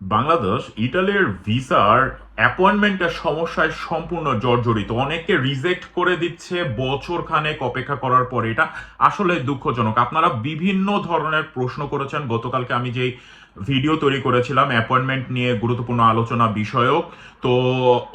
বাংলাদেশ ইটালির ভিসার অ্যাপয়েন্টমেন্টের সমস্যায় সম্পূর্ণ জর্জরিত। অনেকে রিজেক্ট করে দিচ্ছে বছর খানেক অপেক্ষা করার পর এটা আসলে দুঃখজনক। আপনারা বিভিন্ন ধরনের প্রশ্ন করেছেন, গতকালকে আমি যেই ভিডিও তৈরি করেছিলাম, অ্যাপয়েন্টমেন্ট নিয়ে গুরুত্বপূর্ণ আলোচনা বিষয়ক। তো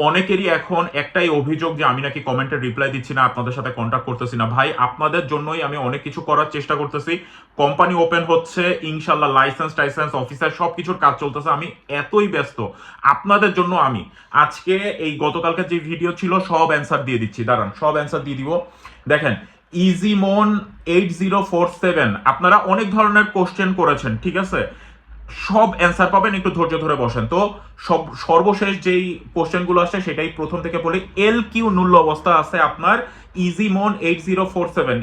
অনেকেরই এখন একটাই অভিযোগ যে আমি নাকি কমেন্টে রিপ্লাই দিচ্ছি না, আপনাদের সাথে কন্ট্যাক্ট করতেছি না। ভাই, আপনাদের জন্যই আমি অনেক কিছু করার চেষ্টা করতেছি। কোম্পানি ওপেন হচ্ছে ইনশাল্লাহ লাইসেন্স টাইসেন্স অফিসার সব কিছুর কাজ চলতেছে। আমি এতই ব্যস্ত। আপনাদের জন্য আমি আজকে এই গতকালকার যে ভিডিও ছিল, সব অ্যান্সার দিয়ে দিচ্ছি। দাঁড়ান, সব অ্যান্সার দিয়ে দিব। দেখেন ইজিমন এইট জিরো ফোর সেভেন আপনারা অনেক ধরনের কোশ্চেন করেছেন, ঠিক আছে? সব অ্যান্সার পাবেন, একটু ধৈর্য ধরে বসেন। তো সব, সর্বশেষ যেই কোশ্চেনগুলো আসছে, সেটাই প্রথম থেকে বলি। এল কিউ নূল্য অবস্থা আছে আপনার ইজিমন এইট জিরো ফোর সেভেন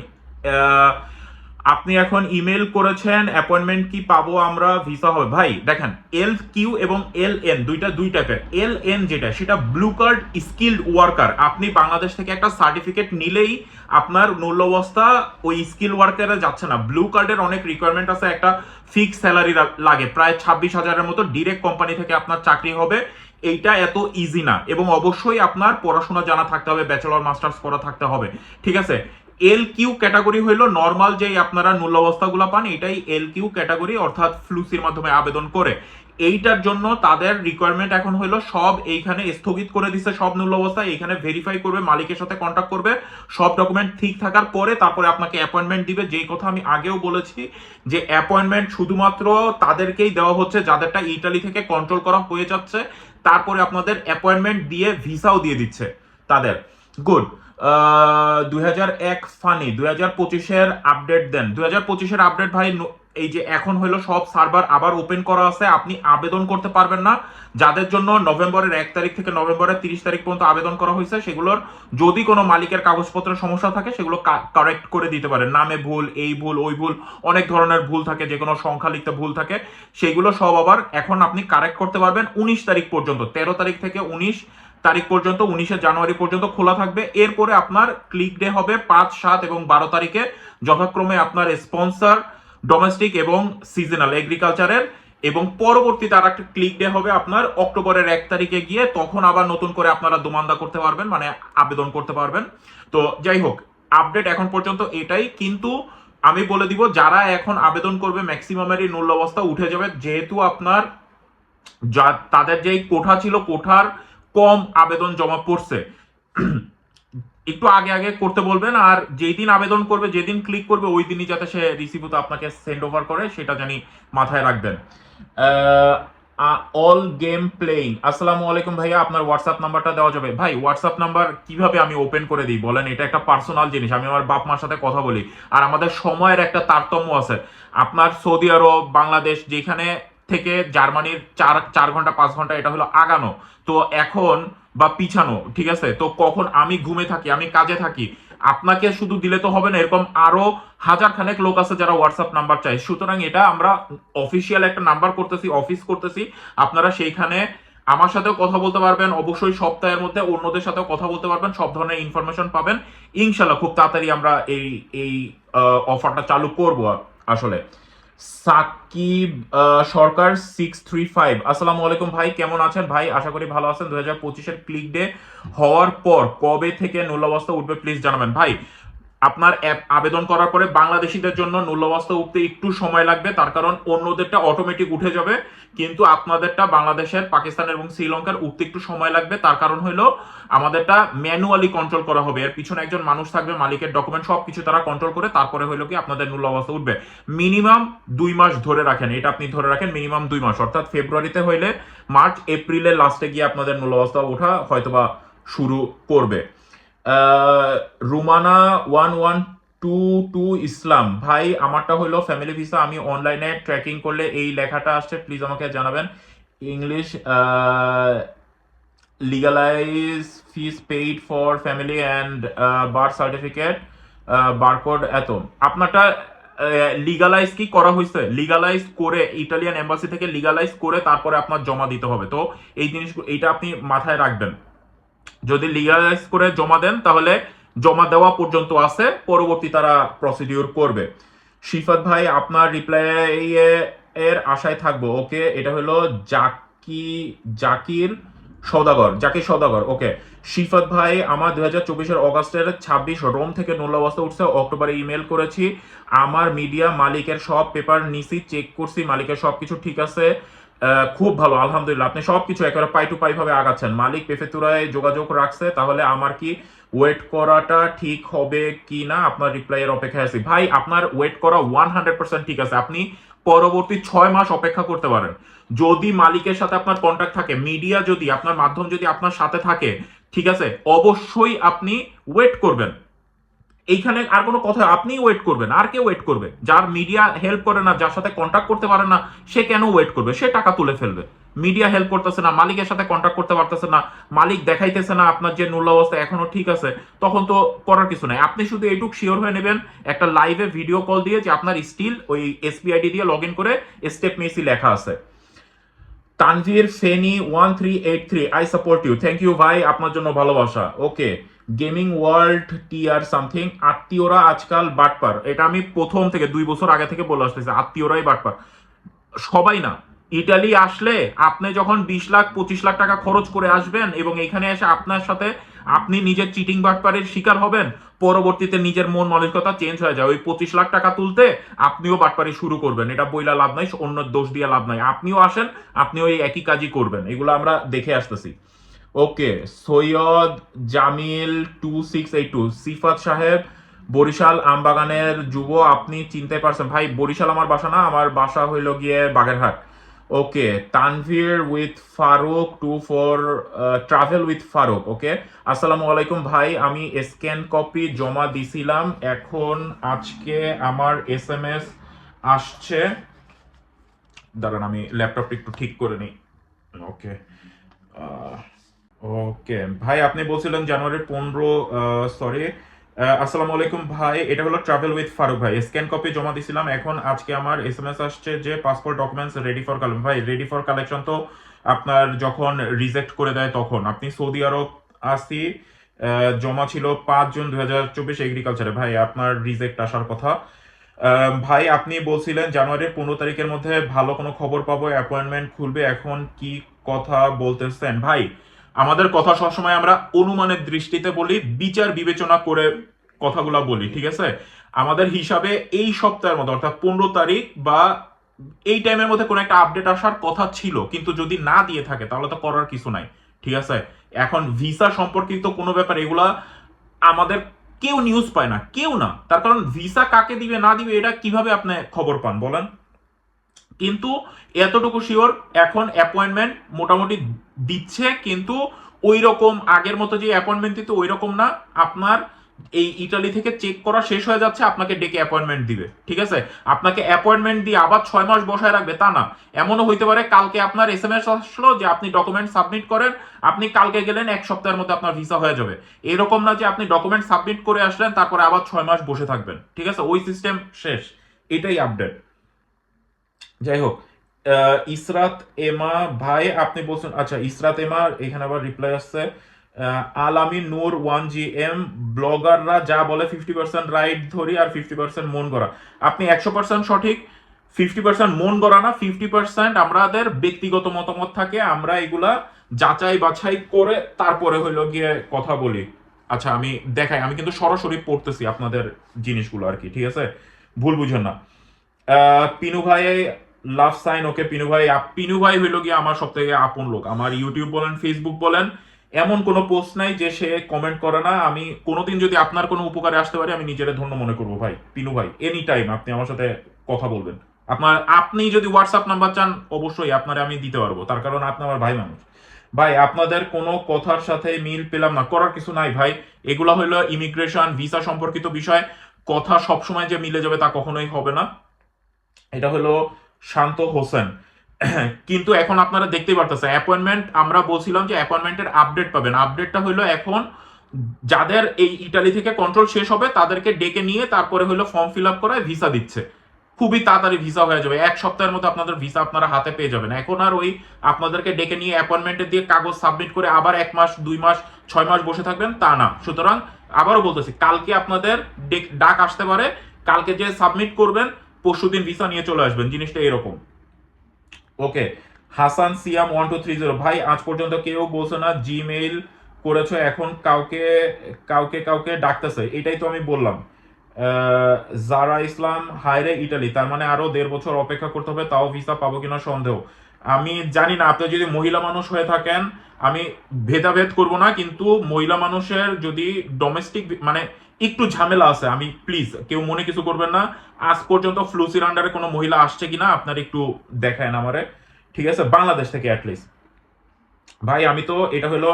আপনি এখন ইমেল করেছেন অ্যাপয়েন্টমেন্ট কি পাবো আমরা ভিসা হবে। ভাই, দেখেন এল কিউ এবং এল এন দুইটা, দুই টাইপের এল এন যেটা, সেটা ব্লু কার্ড স্কিল্ড ওয়ার্কার আপনি বাংলাদেশ থেকে একটা সার্টিফিকেট নিলেই আপনার মূল্যবস্থা ওই স্কিল ওয়ার্কারে যাচ্ছে না। ব্লু কার্ডের অনেক রিকোয়ারমেন্ট আছে, একটা ফিক্স স্যালারি লাগে। প্রায় ছাব্বিশ হাজারের মতো ডিরেক্ট কোম্পানি থেকে আপনার চাকরি হবে। এইটা এত ইজি না। এবং অবশ্যই আপনার পড়াশোনা জানা থাকতে হবে ব্যাচেলর মাস্টার্স করা থাকতে হবে। ঠিক আছে? এল কিউ ক্যাটাগরি হইল নর্মাল যেই আপনারা নূল অবস্থাগুলো পান, এটাই এল কিউ ক্যাটাগরি অর্থাৎ ফ্লুসির মাধ্যমে আবেদন করে। এইটার জন্য তাদের রিকোয়ারমেন্ট এখন হলো সব এইখানে স্থগিত করে দিচ্ছে সব মূল্যাবস্থা এইখানে ভেরিফাই করবে, মালিকের সাথে কন্ট্যাক্ট করবে, সব ডকুমেন্ট ঠিক থাকার পরে তারপরে আপনাকে অ্যাপয়েন্টমেন্ট দিবে। যেই কথা আমি আগেও বলেছি যে অ্যাপয়েন্টমেন্ট শুধুমাত্র তাদেরকেই দেওয়া হচ্ছে, যাদেরটা ইটালি থেকে কন্ট্রোল করা হয়ে যাচ্ছে, তারপরে আপনাদের অ্যাপয়েন্টমেন্ট দিয়ে ভিসাও দিয়ে দিচ্ছে তাদের। গুড দুই হাজার এক ফানি দুই হাজার পঁচিশের আপডেট দেন। দুই হাজার পঁচিশের আপডেট ভাই এই যে এখন হলো সব সার্ভার আবার ওপেন করা আছে, আপনি আবেদন করতে পারবেন না। যাদের জন্য নভেম্বরের এক তারিখ থেকে নভেম্বরের তিরিশ তারিখ পর্যন্ত আবেদন করা হয়েছে, সেগুলোর যদি কোনো মালিকের কাগজপত্রের সমস্যা থাকে, সেগুলো কারেক্ট করে দিতে পারেন। নামে ভুল, এই ভুল, ওই ভুল, অনেক ধরনের ভুল থাকে, যে কোনো সংখ্যা লিখতে ভুল থাকে, সেগুলো সব আবার এখন আপনি কারেক্ট করতে পারবেন উনিশ তারিখ পর্যন্ত, তেরো তারিখ থেকে উনিশ তারিখ পর্যন্ত, উনিশে জানুয়ারি পর্যন্ত খোলা থাকবে। এরপরে আপনার ক্লিক ডে হবে পাঁচ, সাত এবং বারো তারিখে। যথাক্রমে আপনার স্পন্সর ডোমেস্টিক এবং সিজনাল এগ্রিকালচারের এবং পরবর্তীতে আর একটা ক্লিক ডে হবে আপনার অক্টোবরের এক তারিখে গিয়ে। তখন আবার নতুন করে আপনারা দোমান্দা করতে পারবেন মানে আবেদন করতে পারবেন। তো যাই হোক আপডেট এখন পর্যন্ত এটাই। কিন্তু আমি বলে দিব, যারা এখন আবেদন করবে ম্যাক্সিমামেরই মূল্য অবস্থা উঠে যাবে। যেহেতু আপনার যা, তাদের যেই কোঠা ছিল, কোঠার কম আবেদন জমা পড়ছে। একটু আগে আগে করতে বলবেন, আর যেই দিন আবেদন করবে, যেদিন ক্লিক করবে, ওই দিনই যাতে সে রিসিভত আপনাকে সেন্ড ওভার করে, সেটা জানি মাথায় রাখবেন। অল গেম প্লেইং আসসালামু আলাইকুম ভাইয়া, আপনার হোয়াটসঅ্যাপ নাম্বারটা দেওয়া যাবে। ভাই হোয়াটসঅ্যাপ নাম্বার কীভাবে আমি ওপেন করে দিই, বলেন? এটা একটা পার্সোনাল জিনিস, আমি আমার বাপ মার সাথে কথা বলি। আর আমাদের সময়ের একটা তারতম্য আছে। আপনার সৌদি আরব, বাংলাদেশ, যেখানে থেকে জার্মানির চার চার ঘণ্টা, পাঁচ ঘণ্টা, এটা হলো আগানো। তো এখন বা পিছানো, ঠিক আছে? তো কখন আমি ঘুমে থাকি, আমি কাজে থাকি, আপনাকে শুধু দিলে তো হবে না, এরকম আরও হাজার খানেক লোক আছে যারা হোয়াটসঅ্যাপ নাম্বার চাই সুতরাং এটা আমরা অফিসিয়াল একটা নাম্বার করতেছি অফিস করতেছি। আপনারা সেইখানে আমার সাথেও কথা বলতে পারবেন, অবশ্যই সপ্তাহের মধ্যে অন্যদের সাথেও কথা বলতে পারবেন, সব ধরনের ইনফরমেশন পাবেন। ইনশাল্লাহ খুব তাড়াতাড়ি আমরা এই এই অফারটা চালু করব আসলে। Sakib Sarkar six three five আসসালামু আলাইকুম ভাই, কেমন আছেন? ভাই, আশা করি ভালো আছেন। দু হাজার পঁচিশের ক্লিক ডে হওয়ার পর কবে থেকে নূল্যবস্থা উঠবে প্লিজ জানাবেন। ভাই, আপনার অ্যাপ আবেদন করার পরে বাংলাদেশিদের জন্য নূল্যবস্থা উঠতে একটু সময় লাগবে, তার কারণ অন্যদেরটা অটোমেটিক উঠে যাবে। কিন্তু আপনাদেরটা বাংলাদেশের, পাকিস্তান এবং শ্রীলঙ্কার উঠতে একটু সময় লাগবে। তার কারণ হলো আমাদেরটা ম্যানুয়ালি কন্ট্রোল করা হবে। এর পিছনে একজন মানুষ থাকবে, মালিকের ডকুমেন্ট সব কিছু তারা কন্ট্রোল করে, তারপরে হলো কি আপনাদের মূল্য অবস্থা উঠবে। মিনিমাম দুই মাস ধরে রাখেন। এটা আপনি ধরে রাখেন মিনিমাম দুই মাস। অর্থাৎ ফেব্রুয়ারিতে হইলে মার্চ এপ্রিলের লাস্টে গিয়ে আপনাদের মূল্য অবস্থা ওঠা হয়তোবা শুরু করবে। Rumana one one two two Islam. ভাই, আমারটা হলো ফ্যামিলি ভিসা আমি অনলাইনে ট্র্যাকিং করলে এই লেখাটা আসছে প্লিজ আমাকে জানাবেন। English legalise fees paid for family and birth certificate barcode এত। আপনারটা লিগালাইজ কি করা হয়েছে? লিগালাইজ করে ইটালিয়ান এম্বাসি থেকে লিগালাইজ করে তারপরে আপনার জমা দিতে হবে। তো এই জিনিস এইটা আপনি মাথায় রাখবেন। যদি লিগালাইজ করে জমা দেন, তাহলে জমা দেওয়া পর্যন্ত আছে, পরবর্তী তারা প্রসিডিউর করবে। শিফাত ভাই, আপনার রিপ্লাই এর আশায় থাকব। ওকে, এটা হলো জাক জাকি জাকির সৌদাগর জাকির সৌদাগর ওকে। শিফাত ভাই, আমার দুই হাজার চব্বিশের অগাস্টের ছাব্বিশ রোম থেকে নোলা অবস্থা উঠছে, অক্টোবরে ইমেল করেছি। আমার মিডিয়া মালিকের সব পেপার নিছি চেক করছি, মালিকের সব কিছু ঠিক আছে। খুব ভালো, আলহামদুলিল্লাহ। আপনি সব কিছু একেবারে পাই টু পাই ভাবে আগাচ্ছেন। মালিক পেফেতুরায় যোগাযোগ রাখছে, তাহলে আমার কি ওয়েট করাটা ঠিক হবে কি না আপনার রিপ্লাইয়ের অপেক্ষায় আছি। ভাই, আপনার ওয়েট করা ওয়ান হান্ড্রেড পার্সেন্ট ঠিক আছে। আপনি পরবর্তী ছয় মাস অপেক্ষা করতে পারেন। যদি মালিকের সাথে আপনার কন্ট্যাক্ট থাকে মিডিয়া যদি, আপনার মাধ্যম যদি আপনার সাথে থাকে, ঠিক আছে, অবশ্যই আপনি ওয়েট করবেন। এইখানে আর কোনো কথা আপনি ওয়েট করবেন, আর কে ওয়েট করবে। যার মিডিয়া হেল্প করে না, যার সাথে কন্ট্যাক্ট করতে পারে না, সে কেন ওয়েট করবে? সে টাকা তুলে ফেলবে। মিডিয়া হেল্প করতেছে না, মালিকের সাথে কন্ট্যাক্ট করতে পারতেছে না, মালিক দেখাইতেছে না আপনার যে মূল্য অবস্থা এখনও ঠিক আছে, তখন তো করার কিছু নাই। আপনি শুধু এইটুক শিওর হয়ে নেবেন, একটা লাইভে ভিডিও কল দিয়ে যে আপনার স্টিল ওই এসপিআইডি দিয়ে লগ ইন করে স্টেপ মেসি লেখা আছে। Tanvir Feni one three eight three I support you thank you ভাই, আপনার জন্য ভালোবাসা। Okay gaming world T R something আত্মীয়রা আজকাল বাটপার। এটা আমি প্রথম থেকে, দুই বছর আগে থেকে বলে আসতেছি, আত্মীয়রাই বাটপার। সবাই না ইটালি আসলে আপনি যখন বিশ লাখ, পঁচিশ লাখ টাকা খরচ করে আসবেন এবং এখানে এসে আপনার সাথে আপনি নিজের চিটিং বাটপারের শিকার হবেন, পরবর্তীতে নিজের মন মানসিকতা চেঞ্জ হয়ে যায়। ওই পঁচিশ লাখ টাকা তুলতে আপনিও বাটপারি শুরু করবেন। এটা বইলা লাভ নাই, অন্য দোষ দিয়ে লাভ নাই। আপনিও আসেন, আপনিও এই একই কাজই করবেন। এগুলো আমরা দেখে আসতেছি। Okay, Syed Jamil two six eight two Sifat সাহেব, বরিশাল আমবাগানের যুব আপনি চিনতে পারছেন। ভাই, বরিশাল আমার বাসা না, আমার বাসা হইল গিয়ে Bagerhat. Okay Tanvir with Faruk two four travel with Faruk okay আসসালামু আলাইকুম ভাই, আমি স্ক্যান কপি জমা দিছিলাম। এখন আজকে আমার এস এম এস আসছে। দাঁড়ান, আমি ল্যাপটপটা একটু ঠিক করে নিই। ওকে ওকে ভাই, আপনি বলছিলেন জানুয়ারির পনেরো সরি আসসালামু আলাইকুম ভাই। এটা হলো ট্রাভেল উইথ ফারুক ভাই। স্ক্যান কপি জমা দিছিলাম। এখন আজকে আমার এস এম এস আসছে যে passport documents ready for collection ভাই রেডি ফর কালেকশন তো আপনার যখন রিজেক্ট করে দেয় তখন। আপনি সৌদি আরব আসি জমা ছিল পাঁচ জুন দুই হাজার চব্বিশ এগ্রিকালচারে ভাই, আপনার রিজেক্ট আসার কথা। ভাই, আপনি বলছিলেন জানুয়ারির পনেরো তারিখের মধ্যে ভালো কোনো খবর পাবো অ্যাপয়েন্টমেন্ট খুলবে। এখন কি কথা বলতেছেন? ভাই আমাদের কথা সবসময় আমরা অনুমানের দৃষ্টিতে বলি, বিচার বিবেচনা করে কথাগুলো বলি, ঠিক আছে? আমাদের হিসাবে এই সপ্তাহের মধ্যে, অর্থাৎ পনেরো তারিখ বা এই টাইমের মধ্যে কোনো একটা আপডেট আসার কথা ছিল, কিন্তু যদি না দিয়ে থাকে, তাহলে তো করার কিছু নাই, ঠিক আছে? এখন ভিসা সম্পর্কিত কোনো ব্যাপার, এগুলা আমাদের কেউ নিউজ পায় না, কেউ না। তার কারণ ভিসা কাকে দিবে, না দিবে, এটা কীভাবে আপনি খবর পান, বলেন? কিন্তু এতটুকু শিওর এখন অ্যাপয়েন্টমেন্ট মোটামুটি দিচ্ছে, কিন্তু ওই রকম আগের মতো যে অ্যাপয়েন্টমেন্ট দিত ওই রকম না। আপনার এই ইটালি থেকে চেক করা শেষ হয়ে যাচ্ছে, আপনাকে ডেকে অ্যাপয়েন্টমেন্ট দিবে, ঠিক আছে? আপনাকে অ্যাপয়েন্টমেন্ট দিয়ে আবার ছয় মাস বসায় রাখবে, তা না। এমনও হইতে পারে, কালকে আপনার এস এম এস আসলো যে আপনি ডকুমেন্ট সাবমিট করেন, আপনি কালকে গেলেন, এক সপ্তাহের মধ্যে আপনার ভিসা হয়ে যাবে। এরকম না যে আপনি ডকুমেন্ট সাবমিট করে আসলেন, তারপরে আবার ছয় মাস বসে থাকবেন, ঠিক আছে? ওই সিস্টেম শেষ, এটাই আপডেট যাই হোক ইসরাত এমা, ভাই, আপনি বলছেন আচ্ছা ইসরাত এমা, এখানে আবার রিপ্লাই আসছে। আলামি নূর, ওয়ান জি এম, ব্লগাররা যা বলে ফিফটি পার্সেন্ট রাইট ধরি আর ফিফটি পার্সেন্ট মন করা আপনি একশো পার্সেন্ট সঠিক ফিফটি পার্সেন্ট মন করা না ফিফটি পার্সেন্ট আমাদের ব্যক্তিগত মতামত থাকে, আমরা এগুলা যাচাই বাছাই করে তারপরে হইল গিয়ে কথা বলি। আচ্ছা আমি দেখাই, আমি কিন্তু সরাসরি পড়তেছি আপনাদের জিনিসগুলো আর কি, ঠিক আছে? ভুল বুঝেন না। পিনু ভাই লাভ সাইন, ওকে পিনু ভাই। পিনু ভাই হইল গিয়ে আমার সব থেকে আপন লোক। আমার ইউটিউব বলেন ফেসবুক বলেন, এমন কোনো পোস্ট নাই যে সে কমেন্ট করে না। আমি কোনোদিন যদি আপনার কোনো উপকারে আসতে পারি, আমি নিজের ধন্য মনে করব ভাই, পিনু ভাই। এনি টাইম আপনি আমার সাথে কথা বলবেন। আপনার, আপনি যদি হোয়াটসঅ্যাপ নাম্বার চান, অবশ্যই আপনারে আমি দিতে পারব। তার কারণ আপনি আমার ভাই মানুষ। ভাই, আপনাদের কোনো কথার সাথে মিল পেলাম না। করার কিছু নাই ভাই। এগুলো হলো ইমিগ্রেশন ভিসা সম্পর্কিত বিষয়। কথা সবসময় যে মিলে যাবে তা কখনোই হবে না। এটা হলো শান্ত হোসেন। কিন্তু এখন আপনারা দেখতেই পারতেছেন অ্যাপয়েন্টমেন্ট আমরা বলছিলাম যে অ্যাপয়েন্টমেন্টের আপডেট পাবেন। আপডেটটা হলো এখন যাদের এই ইটালি থেকে কন্ট্রোল শেষ হবে, তাদেরকে ডেকে নিয়ে তারপরে হলো ফর্ম ফিল আপ করে ভিসা দিচ্ছে। খুবই তাড়াতাড়ি ভিসা হয়ে যাবে। এক সপ্তাহের মধ্যে আপনাদের ভিসা আপনারা হাতে পেয়ে যাবেন। এখন আর ওই আপনাদেরকে ডেকে নিয়ে অ্যাপয়েন্টমেন্টে দিয়ে কাগজ সাবমিট করে আবার এক মাস, দুই মাস, ছয় মাস বসে থাকবেন, তা না। সুতরাং আবারও বলতেছি, কালকে আপনাদের ডাক আসতে পারে। কালকে যে সাবমিট করবেন পরশুদিন ভিসা নিয়ে চলে আসবেন, জিনিসটা এরকম। Okay Hasan Siyam one two three zero ভাই, আজ পর্যন্ত কেউ বলছে না জিমেইল করেছ, এখন কাউকে কাউকে কাউকে ডাকতেছে। এটাই তো আমি বললাম। জারা ইসলাম হায়রে ইটালি তার মানে আরও দেড় বছর অপেক্ষা করতে হবে, তাও ভিসা পাবো কিনা সন্দেহ। আমি জানি না, আপনি যদি মহিলা মানুষ হয়ে থাকেন, আমি ভেদাভেদ করব না, কিন্তু মহিলা মানুষের যদি ডোমেস্টিক মানে একটু ঝামেলা আছে, আমি প্লিজ কেউ মনে কিছু করবেন না। আজ পর্যন্ত ফ্লুসির আন্ডারে কোনো মহিলা আসছে কিনা, আপনার একটু দেখায় আমারে। ঠিক আছে? বাংলাদেশ থেকে অ্যাটলিস্ট ভাই, আমি তো, এটা হলো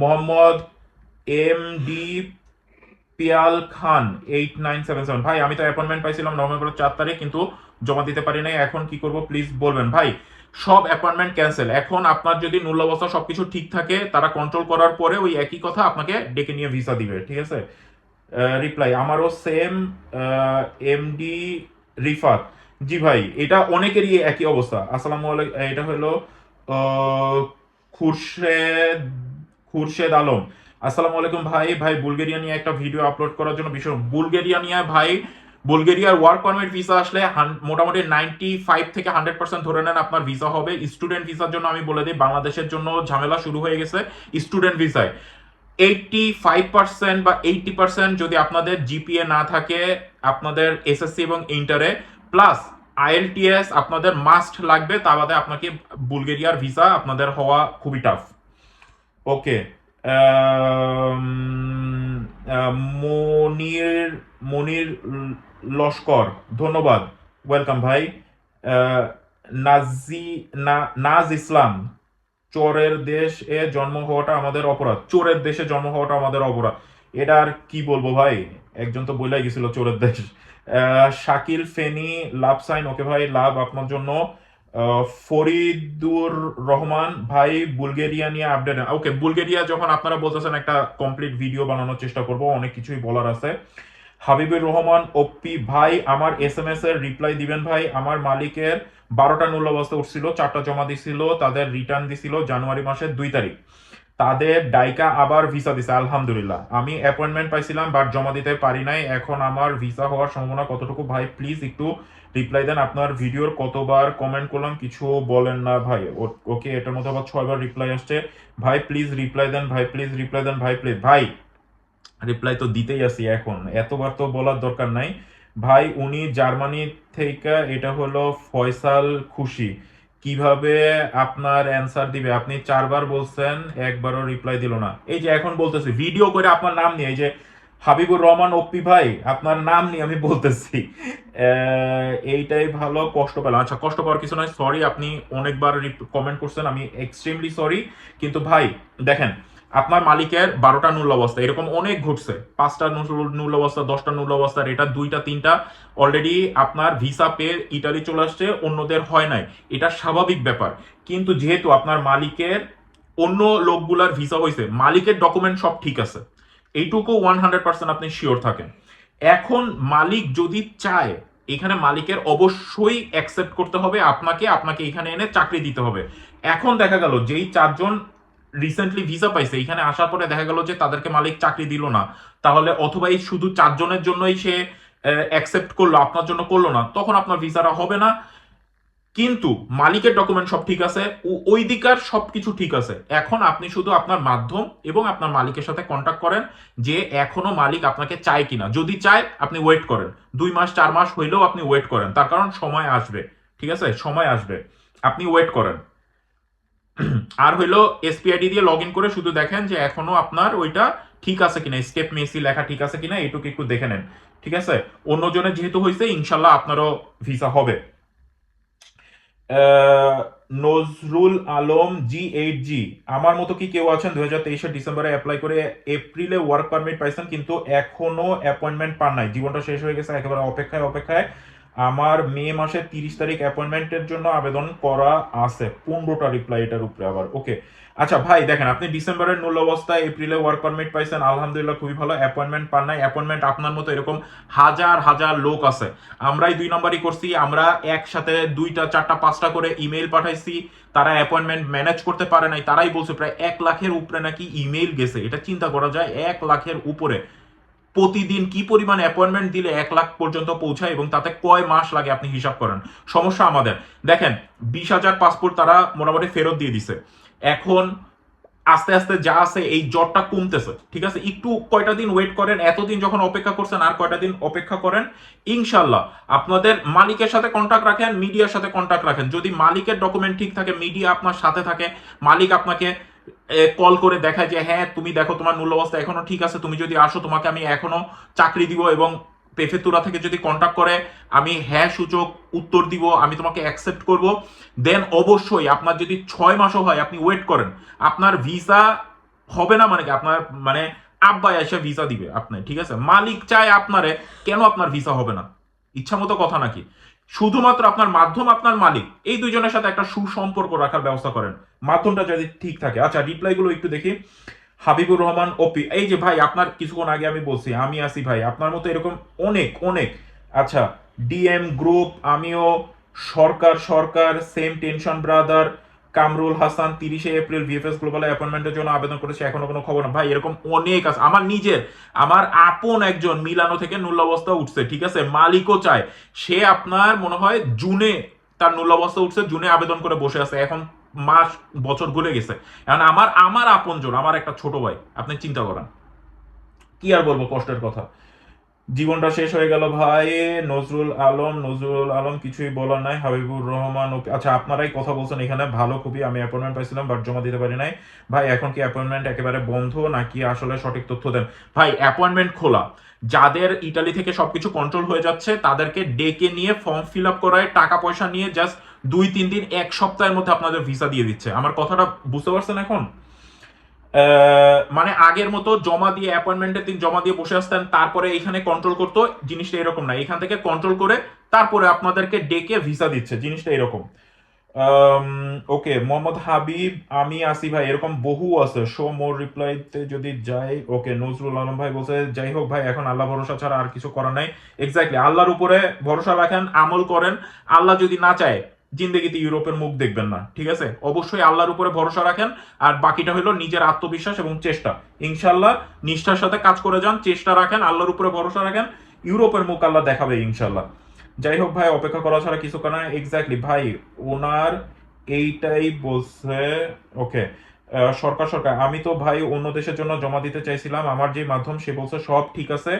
Mohammad M D Piyal Khan eight nine seven seven ভাই, আমি তো অ্যাপয়েন্টমেন্ট পাইছিলাম নভেম্বর চার তারিখ, কিন্তু জমা দিতে পারি নাই। এখন কি করব? প্লিজ বলবেন। ভাই, সব অ্যাপয়েন্টমেন্ট ক্যান্সেল এখন আপনার যদি মূল্য অবস্থা সবকিছু ঠিক থাকে, তারা কন্ট্রোল করার পরে ওই একই কথা আপনাকে ডেকে নিয়ে ভিসা দিবে। ঠিক আছে? রিপ্লাই আমারও সেম এমডি রিফাত। জি ভাই, এটা অনেকেরই একই অবস্থা। আসসালামু আলাইকুম এটা হলো খুরশেদ খুরশেদ আলম। আসসালামু আলাইকুম ভাই। ভাই, বুলগেরিয়া নিয়ে একটা ভিডিও আপলোড করার জন্য বিষয় বুলগেরিয়া নিয়ে ভাই, বুলগেরিয়ার ওয়ার্ক পারমিট ভিসা আসলে মোটামুটি নাইনটি ফাইভ থেকে হান্ড্রেড পার্সেন্ট ধরে নেন আপনার ভিসা হবে। স্টুডেন্ট ভিসার জন্য আমি বলে দিই, বাংলাদেশের জন্য ঝামেলা শুরু হয়ে গেছে স্টুডেন্ট ভিসায় এইটটি ফাইভ পার্সেন্ট বা এইটটি পার্সেন্ট যদি আপনাদের জিপিএ না থাকে আপনাদের এসএসসি এবং ইন্টারে প্লাস আইএলটিএস আপনাদের মাস্ট লাগবে, তা বাদে আপনাকে বুলগেরিয়ার ভিসা আপনাদের হওয়া খুবই টাফ ওকে মনির মনির লস্কর ধন্যবাদ ওয়েলকাম ভাই নাজি না- নাজ ইসলাম চোরের দেশ এ জন্ম হওয়াটা আমাদের অপরাধ। চোরের দেশে জন্ম হওয়াটা আমাদের অপরাধ। এটা আর কি বলব ভাই? একজন তো বইলাই গেছিল চোরের দেশ। Shakil Feni, love sign. Okay ভাই, লাভ আপনার জন্য। ফরিদুর রহমান ভাই, বুলগেরিয়া নিয়ে আপডেট ওকে বুলগেরিয়া যখন আপনারা বলতেছেন একটা কমপ্লিট ভিডিও বানানোর চেষ্টা করব, অনেক কিছুই বলার আছে। হাবিবুর রহমান ওপি ভাই, আমার এস এম এস এর রিপ্লাই দিবেন ভাই। আমার মালিকের বারোটা মূল্য অবস্থা উঠছিল, চারটা জমা দিছিল, তাদের রিটার্ন দিছিল জানুয়ারি মাসের দুই তারিখ। তাদের ডাইকা আবার ভিসা দিছে, আলহামদুলিল্লাহ। আমি অ্যাপয়েন্টমেন্ট পাইছিলাম বাট জমা দিতে পারি নাই। এখন আমার ভিসা হওয়ার সম্ভাবনা কতটুকু? ভাই প্লিজ একটু রিপ্লাই দেন আপনার ভিডিওর কতবার কমেন্ট করলাম, কিছু বলেন না ভাই। ওকে এটার মধ্যে আবার ছয়বার রিপ্লাই আসছে। ভাই প্লিজ রিপ্লাই দেন, ভাই প্লিজ রিপ্লাই দেন, ভাই প্লিজ ভাই রিপ্লাই তো দিতেই আসি এখন। এতবার তো বলার দরকার নাই। ভাই, উনি জার্মানি থেকে, এটা হলো ফয়সাল খুশি। কীভাবে আপনার অ্যান্সার দিবে? আপনি চারবার বলছেন, একবারও রিপ্লাই দিল না। এই যে এখন বলতেছি ভিডিও করে আপনার নাম নিয়ে, এই যে হাবিবুর রহমান ওপ্পি ভাই, আপনার নাম নিয়ে আমি বলতেছি। এইটাই ভালো, কষ্ট পেলাম। আচ্ছা কষ্ট পাওয়ার কিছু নয় সরি আপনি অনেকবার কমেন্ট করছেন, আমি এক্সট্রিমলি সরি কিন্তু ভাই, দেখেন আপনার মালিকের বারোটা নূল অবস্থা, এরকম অনেক ঘটছে। পাঁচটা নূল- অবস্থা, দশটা নূল অবস্থার এটা দুইটা, তিনটা অলরেডি আপনার ভিসা পেয়ে ইটালি চলে আসছে, অন্যদের হয় নাই। এটা স্বাভাবিক ব্যাপার। কিন্তু যেহেতু আপনার মালিকের অন্য লোকগুলার ভিসা হয়েছে মালিকের ডকুমেন্ট সব ঠিক আছে। এইটুকু ওয়ান হান্ড্রেড পার্সেন্ট আপনি শিওর থাকেন। এখন মালিক যদি চায়, এখানে মালিকের অবশ্যই অ্যাকসেপ্ট করতে হবে, আপনাকে আপনাকে এখানে এনে চাকরি দিতে হবে। এখন দেখা গেল, যেই চারজন রিসেন্টলি ভিসা পাইছে, এখানে আসার পরে দেখা গেল যে তাদেরকে মালিক চাকরি দিল না। তাহলে অথবা এই শুধু চারজনের জন্যই সে অ্যাকসেপ্ট করল, আপনার জন্য করল না, তখন আপনার ভিসাটা হবে না। কিন্তু মালিকের ডকুমেন্ট সব ঠিক আছে ওই দিকার সবকিছু ঠিক আছে। এখন আপনি শুধু আপনার মাধ্যম এবং আপনার মালিকের সাথে কন্ট্যাক্ট করেন যে এখনও মালিক আপনাকে চায় কিনা। যদি চায়, আপনি ওয়েট করেন। দুই মাস, চার মাস হইলেও আপনি ওয়েট করেন। তার কারণ সময় আসবে, ঠিক আছে? সময় আসবে। আপনি ওয়েট করেন। আর হইল এসপিআইডি দিয়ে লগ ইন করে শুধু দেখেন যে এখনও আপনার ওইটা ঠিক আছে কিনা স্টেপ মেসি লেখা ঠিক আছে কিনা এটুকু একটু দেখে নেন, ঠিক আছে? অন্যজনের যেহেতু হয়েছে ইনশাল্লাহ আপনারও ভিসা হবে। Nazrul Alam G eight G আমার মতো কি কেউ আছেন? দুই হাজার তেইশের ডিসেম্বরে অ্যাপ্লাই করে এপ্রিলে ওয়ার্ক পারমিট পাইছেন, কিন্তু এখনও অ্যাপয়েন্টমেন্ট পান নাই। জীবনটা শেষ হয়ে গেছে, একেবারে অপেক্ষায় অপেক্ষায়। আমার মে মাসের তিরিশ তারিখ অ্যাপয়েন্টমেন্টের জন্য আবেদন করা আছে। পনেরোটা রিপ্লাই এটার উপরে আবার। ওকে আচ্ছা ভাই, দেখেন, আপনি ডিসেম্বরের নূল অবস্থায় এপ্রিলে ওয়ার্ক পারমিট পাইছেন, আলহামদুলিল্লাহ খুবই ভালো। অ্যাপয়েন্টমেন্ট পান নাই। অ্যাপয়েন্টমেন্ট আপনার মতো এরকম হাজার হাজার লোক আছে। আমরাই দুই নম্বরই করছি। আমরা একসাথে দুইটা, চারটা, পাঁচটা করে ইমেল পাঠাইছি। তারা অ্যাপয়েন্টমেন্ট ম্যানেজ করতে পারে নাই। তারাই বলছে, প্রায় এক লাখের উপরে নাকি ইমেল গেছে। এটা চিন্তা করা যায়, এক লাখের উপরে। প্রতিদিন কি পরিমাণ অ্যাপয়েন্টমেন্ট দিলে এক লাখ পর্যন্ত পৌঁছায় এবং তাতে কয় মাস লাগে আপনি হিসাব করেন? সমস্যা আমাদের। দেখেন, বিশ হাজার পাসপোর্ট তারা মোটামুটি ফেরত দিয়ে দিছে। এখন আস্তে আস্তে যা আছে এই জ্বরটা কমতেছে, ঠিক আছে? একটু কয়টা দিন ওয়েট করেন, এতদিন যখন অপেক্ষা করছেন, আর কয়টা দিন অপেক্ষা করেন? ইনশাল্লাহ আপনাদের মালিকের সাথে কন্ট্যাক্ট রাখেন মিডিয়ার সাথে কন্ট্যাক্ট রাখেন। যদি মালিকের ডকুমেন্ট ঠিক থাকে মিডিয়া আপনার সাথে থাকে, মালিক আপনাকে কল করে দেখায় যে হ্যাঁ তুমি দেখো, তোমার মূল্য অবস্থা এখনও ঠিক আছে। তুমি যদি আসো, তোমাকে আমি এখনও চাকরি দিব এবং পেফেতুরা থেকে যদি কন্ট্যাক্ট করে, আমি হ্যাঁ সূচক, উত্তর দিব, আমি তোমাকে অ্যাকসেপ্ট করব। দেন অবশ্যই আপনার যদি ছয় মাসও হয়, আপনি ওয়েট করেন। আপনার ভিসা হবে না মানে কি? আপনার মানে আব্বা এসে ভিসা দিবে আপনি ঠিক আছে? মালিক চায় আপনারে, কেন আপনার ভিসা হবে না? ইচ্ছা মতো কথা নাকি? শুধুমাত্র আপনার মাধ্যম, আপনার মালিক, এই দুজনের সাথে একটা সুসম্পর্ক রাখার ব্যবস্থা করেন। মাধ্যমটা যদি ঠিক থাকে। আচ্ছা রিপ্লাইগুলো একটু দেখি। হাবিবুর রহমান ওপি এই যে ভাই, আপনার কিছুক্ষণ আগে আমি বলছি, আমি আসি ভাই, আপনার মতো এরকম অনেক অনেক। আচ্ছা ডিএম গ্রুপ আমিও, Sarkar Sarkar same tension brother Kamrul Hasan তিরিশে এপ্রিল ভিএফএস গ্লোবাল অ্যাপয়েন্টমেন্টের জন্য আবেদন করেছে, এখনও কোনো খবর না। ভাই, এরকম অনেক আছে। আমার নিজের, আমার আপন একজন মিলানো থেকে নূল্যাবস্থা উঠছে, ঠিক আছে? মালিকও চায়। সে আপনার মনে হয় জুনে তার নূল্যাবস্থা উঠছে, জুনে আবেদন করে বসে আছে। এখন মাস, বছর ঘুরে গেছে। এখন আমার আমার আপনজন, আমার একটা ছোট ভাই, আপনি চিন্তা করেন। কি আর বলব কষ্টের কথা? জীবনটা শেষ হয়ে গেল, ভাই। নজরুল আলম নজরুল আলম কিছুই বলার নাই। হাবিবুর রহমান, ওকে আচ্ছা আপনারাই কথা বলছেন এখানে। ভালো খুবই আমি অ্যাপয়েন্টমেন্ট পাইছিলাম বাট জমা দিতে পারি নাই। ভাই, এখন কি অ্যাপয়েন্টমেন্ট একেবারে বন্ধ, নাকি আসলে সঠিক তথ্য দেন? ভাই অ্যাপয়েন্টমেন্ট খোলা। যাদের ইটালি থেকে সবকিছু কন্ট্রোল হয়ে যাচ্ছে, তাদেরকে ডেকে নিয়ে ফর্ম ফিল আপ করায় টাকা পয়সা নিয়ে জাস্ট দুই, তিন দিন, এক সপ্তাহের মধ্যে আপনাদের ভিসা দিয়ে দিচ্ছে। আমার কথাটা বুঝতে পারছেন এখন? মানে আগের মতো জমা দিয়ে অ্যাপয়েন্টমেন্টের দিন জমা দিয়ে বসে আসতেন, তারপরে এখানে কন্ট্রোল করতো, জিনিসটা এরকম না। এখান থেকে কন্ট্রোল করে তারপরে আপনাদেরকে ডেকে ভিসা দিচ্ছে, জিনিসটা এরকম। ওকে মোহাম্মদ হাবিব, আমি আসি ভাই, এরকম বহু আছে। শো মোর রিপ্লাইতে যদি যাই ওকে নজরুল আলম ভাই বলছে, যাই হোক ভাই, এখন আল্লাহ ভরসা ছাড়া আর কিছু করার নাই। এক্স্যাক্টলি আল্লাহর উপরে ভরসা রাখেন, আমল করেন। আল্লাহ যদি না চায় জিন্দগিতে ইউরোপের মুখ দেখবেন না, ঠিক আছে? অবশ্যই আল্লাহর উপরে ভরসা রাখেন, আর বাকিটা হলো নিজের আত্মবিশ্বাস এবং চেষ্টা। ইনশাল্লাহ নিষ্ঠার সাথে কাজ করে যান, চেষ্টা রাখেন, আল্লাহর উপরে ভরসা রাখেন, ইউরোপের মুখ আল্লাহ দেখাবে ইনশাল্লাহ যাই হোক ভাই, অপেক্ষা করা ছাড়া কিছু করা এক্স্যাক্টলি ভাই, ওনার এইটাই বলছে ওকে সরকার সরকার, আমি তো ভাই অন্য দেশের জন্য জমা দিতে চাইছিলাম, আমার যে মাধ্যম সে বলছে সব ঠিক আছে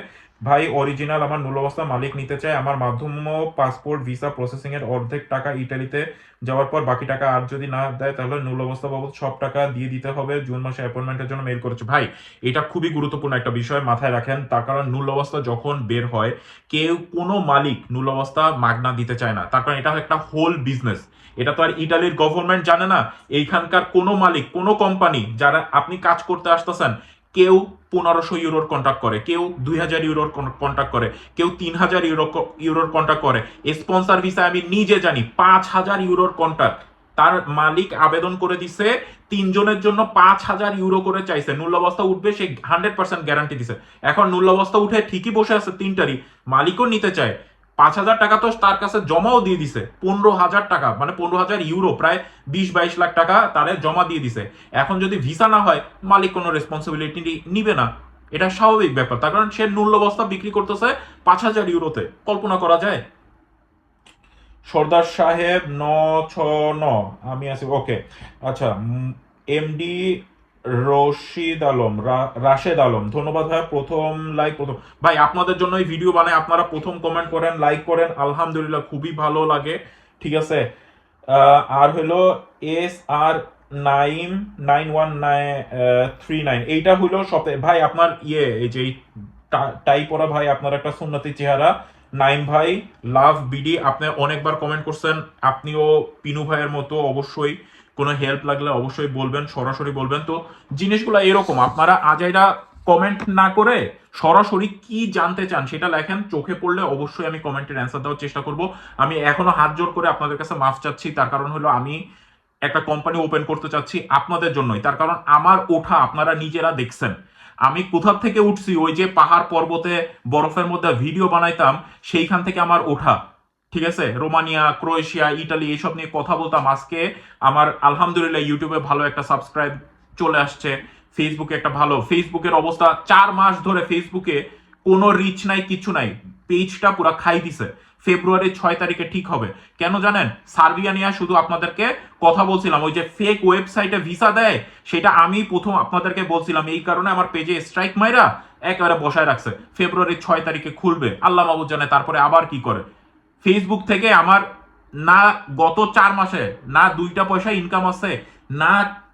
ভাই অরিজিনাল আমার মূল অবস্থা মালিক নিতে চায়। আমার মাধ্যম পাসপোর্ট ভিসা প্রসেসিং এর অর্ধেক টাকা ইটালিতে যাওয়ার পর বাকি টাকা আর যদি না দেয়, তাহলে মূল অবস্থা বাবদ সব টাকা দিয়ে দিতে হবে। জুন মাসে অ্যাপয়েন্টমেন্টের জন্য মেল করেছে। ভাই, এটা খুবই গুরুত্বপূর্ণ একটা বিষয় মাথায় রাখেন। তার কারণ নুল অবস্থা যখন বের হয়, কেউ কোনো মালিক নুল অবস্থা মাগনা দিতে চায় না। তার কারণ এটা একটা হোল বিজনেস এটা তো আর ইটালির গভর্নমেন্ট জানে না। এইখানকার কোনো মালিক, কোনো কোম্পানি যারা আপনি কাজ করতে আসতেছেন কেউ পনেরোশো ইউরোর কন্ট্যাক্ট করে, কেউ দুই হাজার ইউরোর কন্ট্যাক্ট করে, কেউ তিন হাজার ইউরো ইউরোর কন্ট্যাক্ট করে। স্পন্সার ভিসা আমি নিজে জানি, পাঁচ হাজার ইউরোর কন্ট্যাক্ট তার মালিক আবেদন করে দিছে, তিনজনের জন্য পাঁচ হাজার ইউরো করে চাইছে। নূল্যবস্থা উঠবে, সে হান্ড্রেড পার্সেন্ট গ্যারান্টি দিছে। এখন নূল্যবস্থা উঠে ঠিকই বসে আছে তিনটারই। মালিকও নিতে চায়। পাঁচ হাজার টাকা তো তার কাছে জমাও দিয়ে দিছে। পনেরো হাজার টাকা মানে পনেরো হাজার ইউরো, প্রায় বিশ বাইশ লাখ টাকা তারে জমা দিয়ে দিছে। এখন যদি ভিসা না হয়, মালিক কোনো রেসপন্সিবিলিটি নিবে না। এটা স্বাভাবিক ব্যাপার। তার কারণ সে মূল্য বস্তা বিক্রি করতেছে পাঁচ হাজার ইউরোতে। কল্পনা করা যায়? সর্দার সাহেব ন ছ ন। আমি আছি ওকে আচ্ছা এমডি রশিদ আলম রাশেদ আলম। ধন্যবাদ ভাই প্রথম লাইক প্রথম। ভাই, আপনাদের জন্য এই ভিডিও বানাই, আপনারা প্রথম কমেন্ট করেন লাইক করেন, আলহামদুলিল্লাহ খুবই ভালো লাগে, ঠিক আছে? আর হলো S R nine nine one nine three nine, এইটা হলো সপ্তাহে ভাই, আপনার ইয়ে এই যে টাই পরা ভাই, আপনার একটা সুন্নতি চেহারা। নাইম ভাই, লাভ বিডি, আপনি অনেকবার কমেন্ট করছেন, আপনিও পিনু ভাইয়ের মতো অবশ্যই। কোনো হেল্প লাগলে অবশ্যই বলবেন, সরাসরি বলবেন। তো জিনিসগুলো এরকম, আপনারা আজাইরা কমেন্ট না করে সরাসরি কি জানতে চান সেটা লেখেন, চোখে পড়লে অবশ্যই আমি কমেন্টের অ্যান্সার দেওয়ার চেষ্টা করব। আমি এখনও হাত জোর করে আপনাদের কাছে মাফ চাচ্ছি, তার কারণ হলো আমি একটা কোম্পানি ওপেন করতে চাচ্ছি আপনাদের জন্যই। তার কারণ আমার ওঠা আপনারা নিজেরা দেখছেন। আমি কোথা থেকে উঠছি? ওই যে পাহাড় পর্বতে বরফের মধ্যে ভিডিও বানাইতাম, সেইখান থেকে আমার ওঠা। ঠিক আছে? রোমানিয়া, ক্রোয়েশিয়া, ইটালি, এইসব নিয়ে কথা বলতাম আজকে। আমার আলহামদুলিল্লাহ ইউটিউবে ভালো একটা সাবস্ক্রাইব চলে আসছে। ফেসবুকে একটা ভালো। ফেসবুকের অবস্থা চার মাস ধরে ফেসবুকে কোনো রিচ নাই, কিছু নাই। পেজটা পুরো খাই দিছে। ফেব্রুয়ারি ছয় তারিখে ঠিক হবে। কেন জানেন? সার্বিয়া নিয়ে শুধু আপনাদেরকে কথা বলছিলাম। ওই যে ফেক ওয়েবসাইটে ভিসা দেয়, সেটা আমি প্রথম আপনাদেরকে বলছিলাম। এই কারণে আমার পেজে স্ট্রাইক মাইরা একেবারে বসায় রাখছে। ফেব্রুয়ারি ছয় তারিখে খুলবে। আল্লাহ মাহবুব জানে তারপরে আবার কি করে। ফেসবুক থেকে আমার না গত চার মাসে, না দুইটা পয়সা ইনকাম আছে না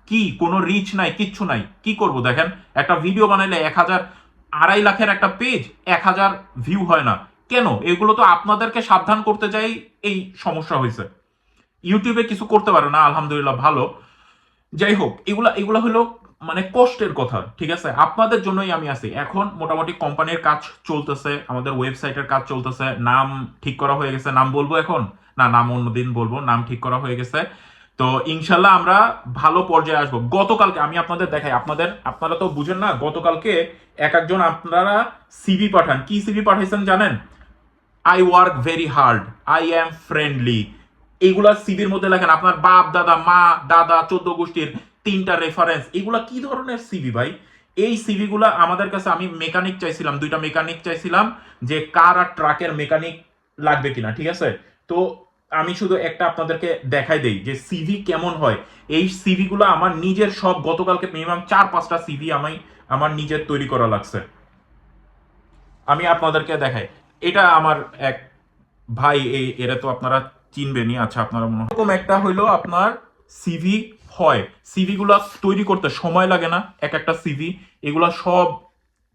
কি, কোনো রিচ নাই, কিচ্ছু নাই। কি করব দেখেন? একটা ভিডিও বানাইলে এক হাজার, আড়াই লাখের একটা পেজ এক হাজার ভিউ হয় না। কেন? এগুলো তো আপনাদেরকে সাবধান করতে যাই এই সমস্যা হয়েছে। ইউটিউবে কিছু করতে পারে না, আলহামদুলিল্লাহ, ভালো। যাই হোক, এগুলা এগুলা হলো মানে কষ্টের কথা, ঠিক আছে? আপনাদের জন্যই আমি আছি। এখন মোটামুটি কোম্পানির কাজ চলতেছে, আমাদের ওয়েবসাইটের কাজ চলতেছে। নাম ঠিক করা হয়ে গেছে। নাম বলব এখন? না, নাম অন্যদিন বলব। নাম ঠিক করা হয়ে গেছে। তো ইনশাল্লাহ আমরা ভালো পর্যায়ে আসব। গতকালকে আমি আপনাদের দেখাই, আপনাদের, আপনারা তো বুঝেন না, গতকালকে এক একজন আপনারা সিভি পাঠান। কি সিভি পাঠাইছেন জানেন? I work very hard I am friendly এইগুলা সিভির মধ্যে লেখেন, আপনার বাপ, দাদা, মা, দাদা, চোদ্দ গোষ্ঠীর তিনটা রেফারেন্স এগুলা কি ধরনের সিভি ভাই? এই সিভি গুলা আমাদের কাছে আমি মেকানিক চাইছিলাম, দুইটা মেকানিক চাইছিলাম যে কার আর ট্রাকের মেকানিক লাগবে কিনা, ঠিক আছে? তো আমি শুধু একটা আপনাদেরকে দেখাই দেই যে সিভি কেমন হয়। এই সিভি গুলো আমার নিজের সব, গতকালকে মিনিমাম চার, পাঁচটা সিভি আমি, আমার নিজের তৈরি করা লাগছে। আমি আপনাদেরকে দেখাই। এটা আমার এক ভাই এই এরা তো আপনারা চিনবেনই আচ্ছা আপনারা মনে এরকম একটা হইল আপনার সিভি হয়। সিভি গুলা তৈরি করতে সময় লাগে না, এক একটা সিভি এগুলা সব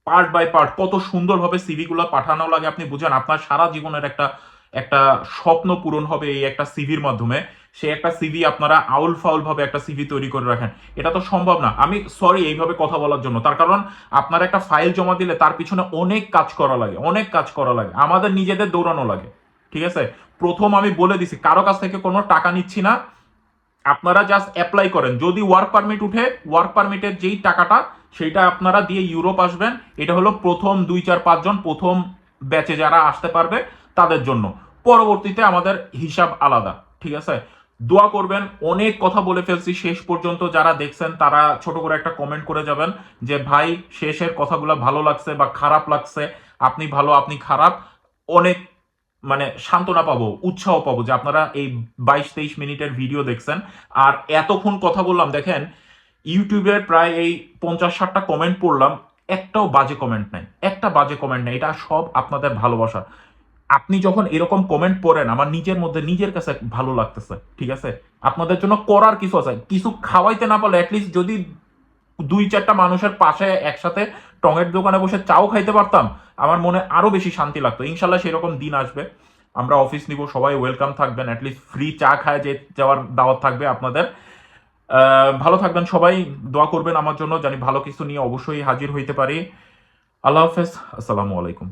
পার্ট বাই পার্ট কত সুন্দরভাবে সিভি গুলা পাঠানো লাগে আপনি বুঝেন। আপনার সারা জীবনের একটা একটা স্বপ্ন পূরণ হবে এই একটা সিভির মাধ্যমে। সে একটা সিভি আপনারা আউল ফাউল ভাবে একটা সিভি তৈরি করে রাখেন। এটা তো সম্ভব না। আমি সরি এইভাবে কথা বলার জন্য। তার কারণ আপনার একটা ফাইল জমা দিলে তার পিছনে অনেক কাজ করা লাগে, অনেক কাজ করা লাগে। আমাদের নিজেদের দৌড়ানো লাগে। ঠিক আছে? প্রথম আমি বলে দিছি, কারও কাছ থেকে কোনো টাকা নিচ্ছি না। আপনারা জাস্ট অ্যাপ্লাই করেন। যদি ওয়ার্ক পারমিট উঠে ওয়ার্ক পারমিটের যেই টাকাটা, সেইটা আপনারা দিয়ে ইউরোপ আসবেন। এটা হলো প্রথম দুই, চার পাঁচজন প্রথম ব্যাচে যারা আসতে পারবে তাদের জন্য। পরবর্তীতে আমাদের হিসাব আলাদা, ঠিক আছে? দোয়া করবেন, অনেক কথা বলে ফেলছি। শেষ পর্যন্ত যারা দেখছেন, তারা ছোট করে একটা কমেন্ট করে যাবেন যে, ভাই, শেষের কথাগুলো ভালো লাগছে বা খারাপ লাগছে? আপনি ভালো, আপনি খারাপ? অনেক মানে সান্ত্বনা পাবো, উৎসাহ পাবো যে আপনারা এই বাইশ তেইশ মিনিটের ভিডিও দেখছেন। আর এতক্ষণ কথা বললাম, দেখেন ইউটিউবের প্রায় এই পঞ্চাশ ষাটটা কমেন্ট পড়লাম, একটাও বাজে কমেন্ট নাই, একটা বাজে কমেন্ট নাই, এটা সব আপনাদের ভালোবাসা। আপনি যখন এরকম কমেন্ট পড়েন, আমার নিজের মধ্যে, নিজের কাছে ভালো লাগতেছে, ঠিক আছে? আপনাদের জন্য করার কিছু আছে, কিছু খাওয়াইতে না পারলে অ্যাটলিস্ট যদি দুই চারটা মানুষের পাশে একসাথে টঙের দোকানে বসে চাও খাইতে পারতাম, আমার মনে আরও বেশি শান্তি লাগতো। ইনশাল্লাহ সেরকম দিন আসবে। আমরা অফিস নিব, সবাই ওয়েলকাম থাকবেন অ্যাটলিস্ট ফ্রি চা খায় যে যাওয়ার দাওয়াত থাকবে আপনাদের। ভালো থাকবেন সবাই, দোয়া করবেন আমার জন্য, জানি ভালো কিছু নিয়ে অবশ্যই হাজির হইতে পারি। আল্লাহ হাফেজ, আসসালামু আলাইকুম।